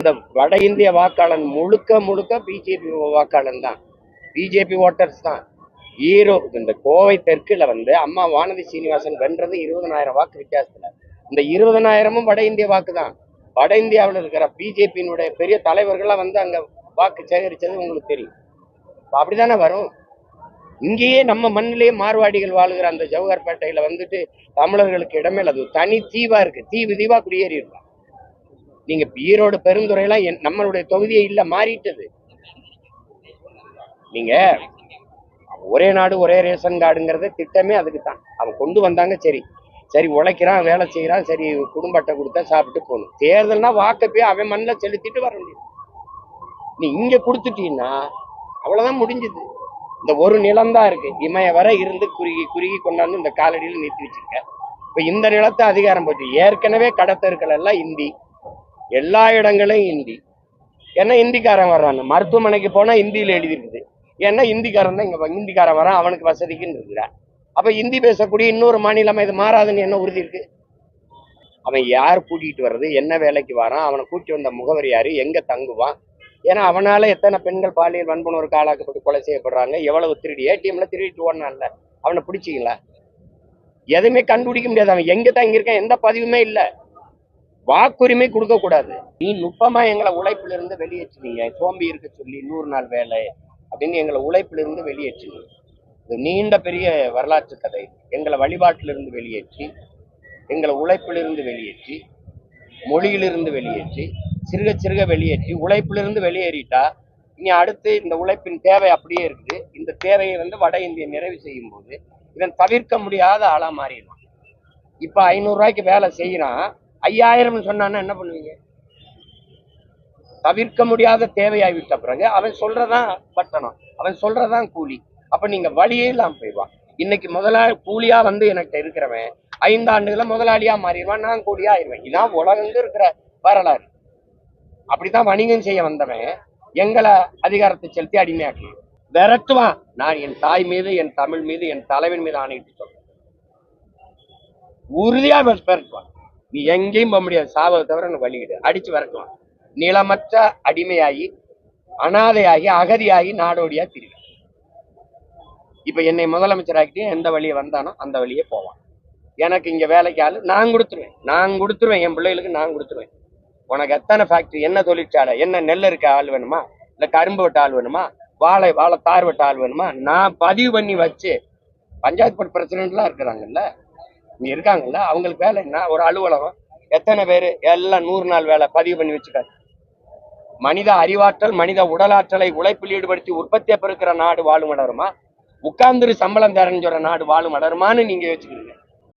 இந்த வட இந்திய வாக்காளன் முழுக்க முழுக்க பிஜேபி வாக்காளன் தான். பிஜேபி ஓட்டர்ஸ் தான். ஈரோ இந்த கோவை தெற்குல வந்து அம்மா வானதி சீனிவாசன் வென்றது இருபதனாயிரம் வாக்கு வித்தியாசத்துல. இந்த இருபதனாயிரமும் வட இந்திய வாக்கு தான். வட இந்தியாவில் இருக்கிற பிஜேபியினுடைய பெரிய தலைவர்கள்லாம் வந்து அங்க வாக்கு சேகரிச்சது உங்களுக்கு தெரியும். அப்படிதானே வரும்? இங்கேயே நம்ம மண்ணிலேயே மார்வாடிகள் வாழுகிற அந்த ஜவஹர்பேட்டையில வந்துட்டு தமிழர்களுக்கு இடமே இல்லை அது தனி தீவா இருக்கு. தீவு தீவா குடியேறி இருக்கலாம் நீங்க ஈரோடு பெருந்துறையெல்லாம் என்- நம்மளுடைய தொகுதியே இல்ல மாறிட்டது. நீங்க ஒரே நாடு ஒரே ரேஷன் கார்டுங்கிறது திட்டமே அதுக்கு தான் அவன் கொண்டு வந்தாங்க சரி. சரி உழைக்கிறான் வேலை செய்யறான் சரி குடும்ப அட்டை கொடுத்தா சாப்பிட்டு போகணும். தேர்தல்னா வாக்கை போய் அவன் மண்ணில் செலுத்திட்டு வர முடியும் நீ இங்க கொடுத்துட்டீங்கன்னா அவ்வளவுதான் முடிஞ்சுது. இந்த ஒரு நிலம்தான் இருக்கு. இமய வரை இருந்து குறுகி குறுகி கொண்டாந்து இந்த காலடியில் நிறுத்தி வச்சிருக்க. இப்போ இந்த நிலத்தை அதிகாரம் போச்சு. ஏற்கனவே கடத்தருக்கள் எல்லாம் இந்தி. எல்லா இடங்களையும் இந்தி ஏன்னா ஹிந்திக்காரன் வர்றான். மருத்துவமனைக்கு போனால் ஹிந்தியில் எழுதிருக்குது. ஏன்னா ஹிந்திக்காரன் தான் இங்கே ஹிந்திக்காரன் வரான் அவனுக்கு வசதிக்குன்னு இருக்கிற. அப்போ ஹிந்தி பேசக்கூடிய இன்னொரு மாநிலம் இது மாறாதுன்னு என்ன உறுதி இருக்கு? அவன் யார் கூட்டிகிட்டு வர்றது என்ன வேலைக்கு வரான் அவனை கூட்டி வந்த முகவர் யார் எங்கே தங்குவான்? ஏன்னா அவனால் எத்தனை பெண்கள் பாலியல் வன்புணர்வுக்கு ஆளாக்கப்பட்டு கொலை செய்யப்படுறாங்க எவ்வளவு திருடி ஏடிஎம்ல திருடிட்டு ஓடனான்ல அவனை பிடிச்சிங்களா எதுவுமே கண்டுபிடிக்க முடியாது. அவன் எங்கே தங்கியிருக்கான் எந்த பதிவுமே இல்லை. வாக்குரிமை கொடுக்க கூடாது நீ நுட்பமா எங்களை உழைப்புல இருந்து வெளியேற்றினீங்க. சோம்பி இருக்க சொல்லி நூறு நாள் வேலை அப்படின்னு எங்களை உழைப்புல இருந்து வெளியேற்றினீங்க. இது நீண்ட பெரிய வரலாற்று கதை. எங்களை வழிபாட்டிலிருந்து வெளியேற்றி எங்களை உழைப்பிலிருந்து வெளியேற்றி மொழியிலிருந்து வெளியேற்றி சிறுக சிறுக வெளியேற்றி உழைப்பிலிருந்து வெளியேறிட்டா இனி அடுத்து இந்த உழைப்பின் தேவை அப்படியே இருக்குது. இந்த தேவையை வந்து வட இந்திய நிறைவு செய்யும் போது இதன் தவிர்க்க முடியாத ஆளாக மாறிடுவான். இப்போ ஐநூறுரூவாய்க்கு வேலை செய்யறான். ஐயாயிரம் சொன்னான்னா என்ன பண்ணுவீங்க? தவிர்க்க முடியாத தேவையாகிவிட்ட பிறகு அவன் சொல்றதான் பட்டணம். அவன் சொல்றதான் கூலி. அப்ப நீங்க வழியே இல்லாம போயிடுவான். இன்னைக்கு முதலாளி கூலியா வந்து என்கிட்ட இருக்கிறவன் ஐந்தாண்டுகளை முதலாளியா மாறிடுவான் நான் கூலியா ஆயிடுவேன். இதான் உலகங்க இருக்கிற வரலாறு. அப்படித்தான் வணிகம் செய்ய வந்தவன் எங்களை அதிகாரத்தை செலுத்தி அடிமையாக்கி. விரட்டுவான். நான் என் தாய் மீது என் தமிழ் மீது என் தலைவன் மீது ஆணையிட்டு சொல்றேன். உறுதியா விரட்டுவான். நீ எங்கேயும் போக முடியாது. சாவதை தவிர எனக்கு வழிகிடு அடிச்சு விரட்டுவான். நிலமற்ற அடிமையாகி அனாதையாகி அகதியாகி நாடோடியா திரிவேன். இப்ப என்னை முதலமைச்சராக்கிட்டு எந்த வழியை வந்தானோ அந்த வழியே போவான். எனக்கு இங்க வேலைக்கு ஆளு நான் கொடுத்துருவேன். நான் கொடுத்துருவேன். என் பிள்ளைகளுக்கு நான் கொடுத்துருவேன். உனக்கு எத்தனை ஃபேக்டரி என்ன தொழிற்சாலை என்ன நெல் இருக்க ஆள் வேணுமா? இல்ல கரும்பு வெட்ட ஆள் வேணுமா? வாழை வாழை தார் வெட்ட ஆள் வேணுமா? நான் பதிவு பண்ணி வச்சு பஞ்சாயத்து போர்டு பிரசிடென்ட்லாம் இருக்கிறாங்கல்ல இங்க இருக்காங்கல்ல அவங்களுக்கு வேலை என்ன? ஒரு அலுவலகம். எத்தனை பேர்? எல்லாம் நூறு நாள் வேலை பதிவு பண்ணி வச்சுக்காரு. மனித அறிவாற்றல் மனித உடலாற்றலை உழைப்பில் ஈடுபடுத்தி உற்பத்தியை பெருக்கிற நாடு வாழும் வளருமா உட்கார்ந்துரு சம்பளம் தரேன்னு சொல்ற நாடு வாழும் வளருமான்னு நீங்க யோசிக்கிறீங்க.